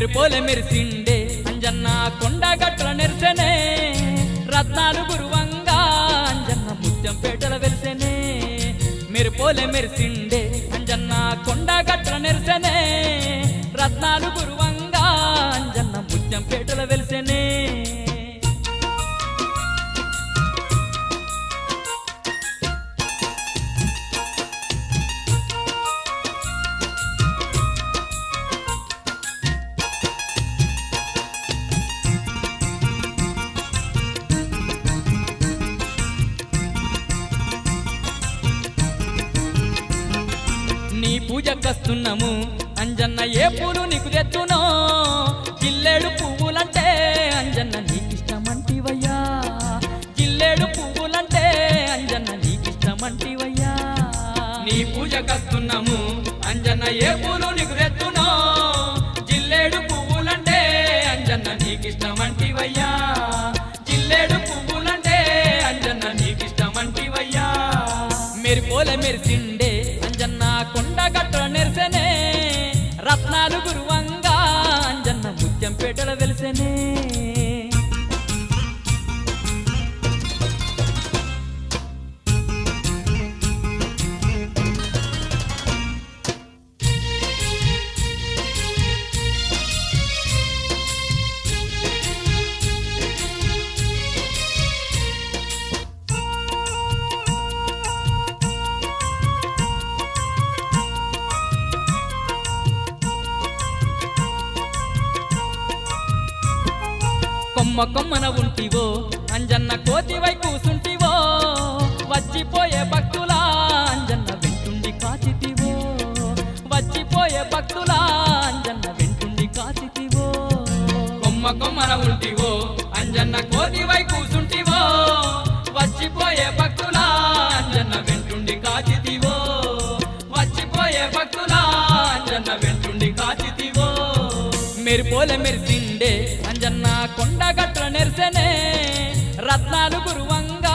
మెరుపోల మెరిసిండే అంజన్న కొండ గట్ల నెరిసెనే. రత్నాలు గురువంగా అంజన్న ముత్యం పేటల వెలిసెనే. మెరుపోల మెరిసిండే అంజన్న కొండ గట్ల నెరిసెనే. రత్నాలు గురువంగా పూజకస్తున్నాము. అంజన్న ఏ పూలు నీకు తెచ్చునో? జిల్లేడు పువ్వులంటే అంజన్న నీకిష్టమంటివయ్యా. జిల్లేడు పువ్వులంటే అంజన్న నీకిష్టమంటివయ్యా. నీ పూజకస్తున్నాము. అంజన్న ఏ పూలు నీకు తెచ్చునో? జిల్లేడు పువ్వులంటే అంజన్న నీకిష్టమంటివయ్యా. వెలిసెనే. మొక్కమ్మన ఉంటివో అంజన్న కోతివై కూసుంటివో వచ్చిపోయే భక్తులా అంజన్న వెంటుండి కాచితివో. వచ్చిపోయే భక్తులా అంజన్న వెంటుండి కాచితివో. కొమ్మ కొమ్మన ఉంటివో అంజన్న కోతివై కూసుంటివో. వచ్చిపోయే భక్తులా అంజన్న వెంటుండి కాచితివో. వచ్చిపోయే భక్తులా అంజన్న వెంటుండి కాచితివో. మెరిపోల మెరిసిండే అంజన్న కొండ గట్ల నెరిసెనే రత్నాలు గురువంగా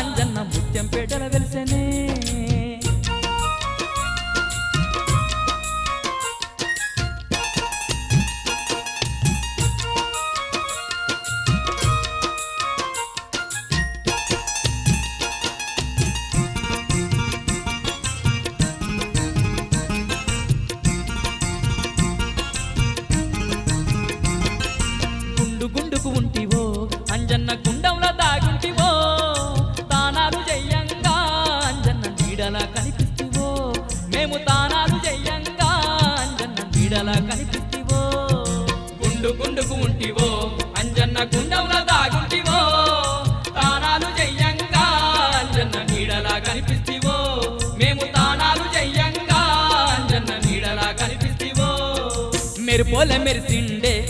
అంజన్న ముత్యం పేటల వెలిసెనే. మెరుపోల మెరిసిండే.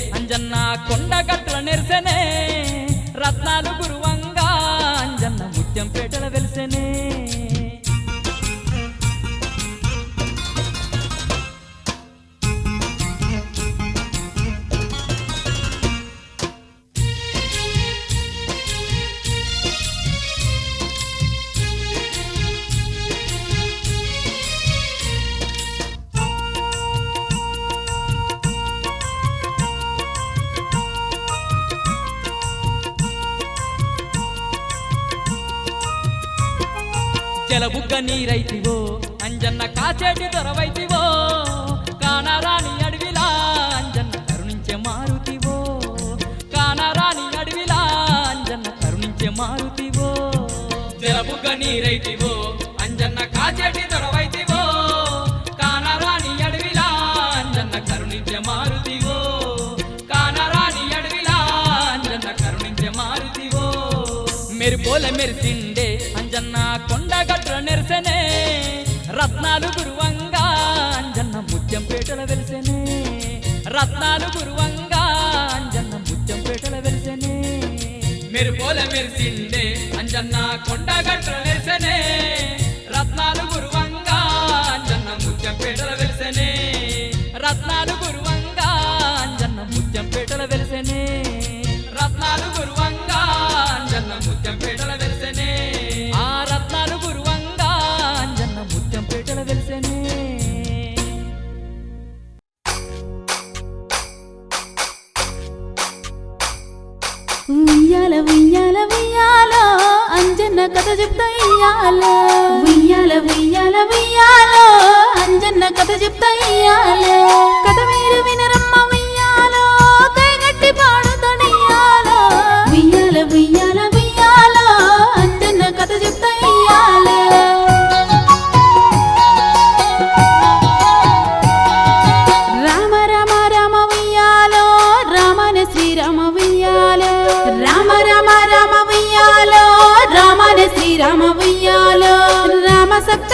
జలబుగ్గ నీరైతివో అంజన్న కాచేటి దొరవైతివో కానరాని అడవిలా అంజన్న కరుణించే మారుతివో కానరాని అడవిలా అంజన్న కరుణించే మారుతివో. జలబుగ్గ నీరైతివో అంజన్న కాచేటి దొరవైతివో కానరాని అడవిలా అంజన్న కరుణించే మారుతివో. కానరాని అడవిలా అంజన్న కరుణించే మారుతివో. మెరిపోల మెరిసిండే రత్నాలు గురువంగా అంజన్న ముత్యం పేటల వెలిసెనే. రత్నాలు గురువంగా అంజన్న ముత్యం పేటల వెలిసెనే. మెరుపోల మెరిసిండే అంజన్న కొండ గట్ల నెరిసెనే కథ చెప్తా కథ మీరు వినరమ్మ ఉయ్యాలో. కైగట్టి పాడుతడియాలో ఉయ్యాల ఉయ్యాల ఉయ్యాలో. అంజన్న కథ చెప్తా రామ రామ రామ వియ్యాలో రామన శ్రీరామ రామ రామ రామ రామన శ్రీరామ వియ్యాలో రామ సప్త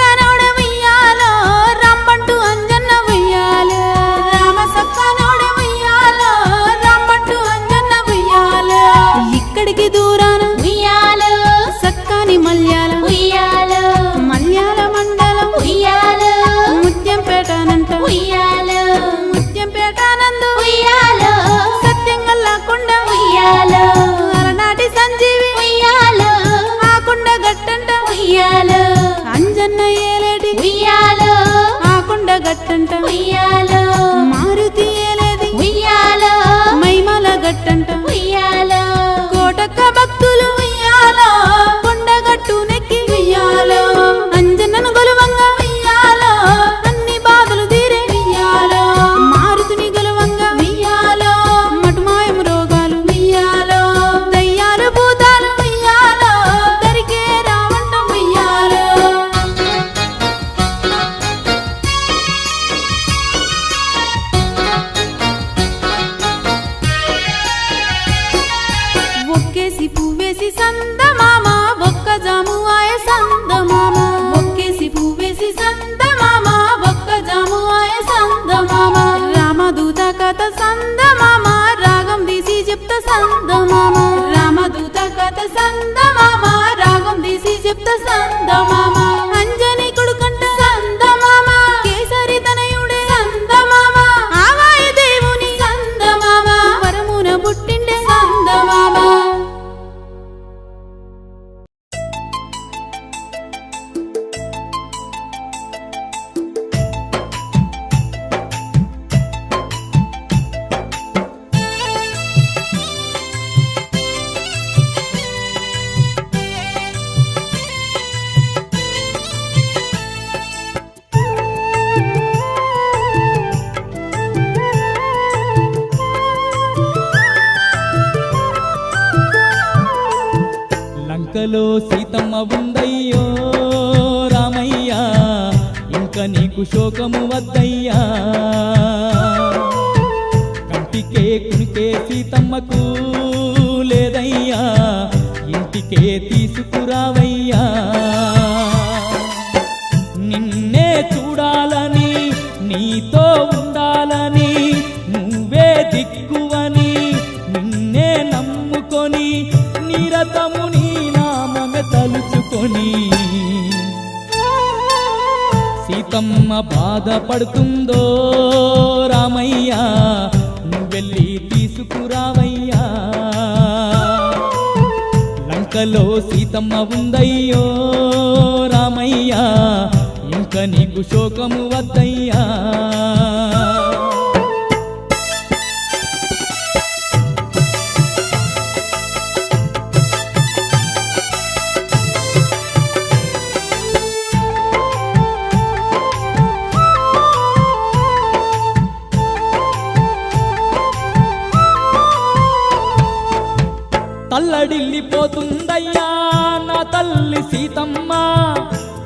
ఒక్కేసి పువ్వేసి సందమామ ఒక్క జాము ఆయ సందమామ. ఒక్కేసి పువ్వేసి సందమామ ఒక్క జాము ఆయ సందమామ. రామదూత కథ సందమామ రాగం తీసి చెప్తా సందమామ. రామదూత కథ సందమామ రాగం తీసి చెప్తా సందమామ. ఇంకలో సీతమ్మ ఉందయ్యో రామయ్య ఇంకా నీకు శోకము వద్దయ్యా. కంటికే కునికే సీతమ్మకు లేదయ్యా ఇంటికే తీసుకురావయ్యా. సీతమ్మ బాధపడుతుందో రామయ్యా నువ్వెళ్ళి తీసుకురావయ్యా లంకలో సీతమ్మ ఉందయ్యో రామయ్యా ఇంక నీకు శోకము వద్దయ్యా. అల్లడిల్లిపోతుందయ్యా నా తల్లి సీతమ్మ.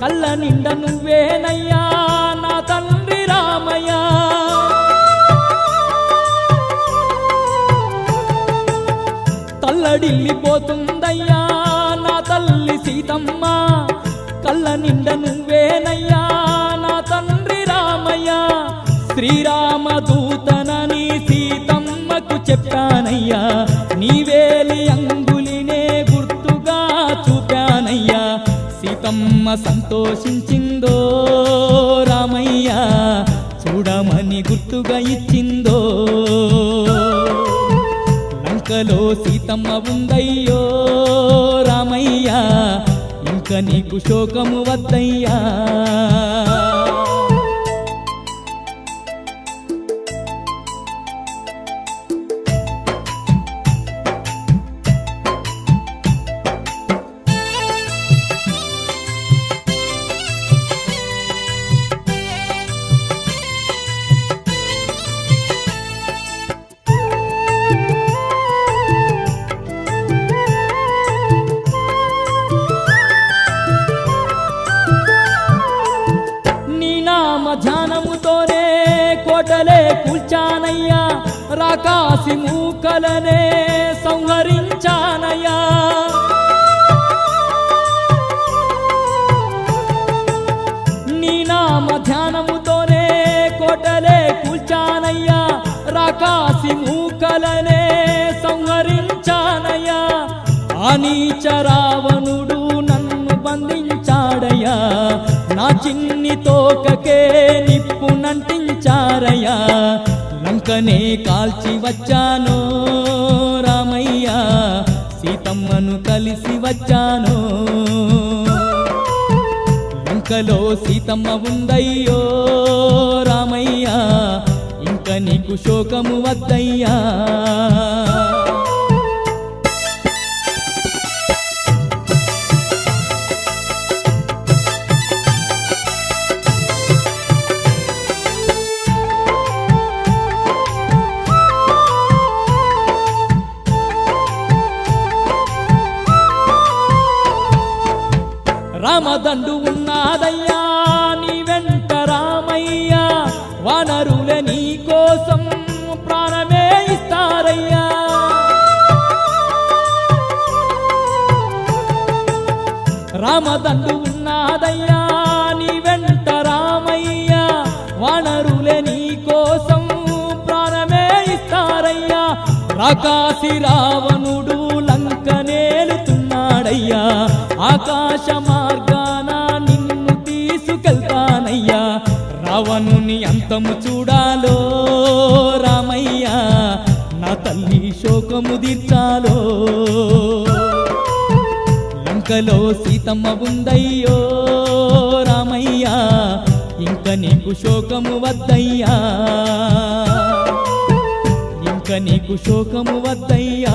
కళ్ళ నిండ నువ్వేనయ్యా నా తండ్రి రామయ్య. తల్లడిల్లిపోతుందయ్యా నా తల్లి సీతమ్మ. కళ్ళ నిండ నువ్వేనయ్యా నా తండ్రి రామయ్య. శ్రీరామ దూతనని సీతమ్మకు చెప్పానయ్యా నీవేలి అంగులినే సీతమ్మ సంతోషించిందో రామయ్య చూడమని గుర్తుగా ఇచ్చిందో. లంకలో సీతమ్మ ఉందయ్యో రామయ్య ఇంక నీకు శోకము వద్దయ్యా. కూల్చానయ్యా రాకాసి మూకలనే సంహరించానయ్యా. నీ నామ ధ్యానముతోనే కోటలే కూల్చానయ్యా రాకాసి మూకలనే సంహరించానయ్యా. అనీచ రావణుడు నన్ను బంధించాడయ్యా చిన్ని తోకకే నిప్పునంటించారయ్యా లంకనే కాల్చి వచ్చాను రామయ్య. సీతమ్మను కలిసి వచ్చాను. లంకలో సీతమ్మ ఉందయ్యో రామయ్య. ఇంక నీకు శోకము వద్దయ్యా. రామదండు ఉన్నాదయ్యా నీ వెంట రామయ్య వనరులే నీ కోసం ప్రాణమే ఇస్తారయ్యా. రాకాసి రావణుడు లంకనేలుతున్నాడయ్యా ఆకాశ మార్గాన నిన్ను తీసుకెళ్తానయ్యా. రావణుని అంతము చూడాలో రామయ్యా నా తల్లి శోకము తీర్చాలో. లంకలో సీతమ్మ ఉందయ్యో రామయ్య ఇంక నీకు శోకము వద్దయ్యా. ఇంక నీకు శోకము వద్దయ్యా.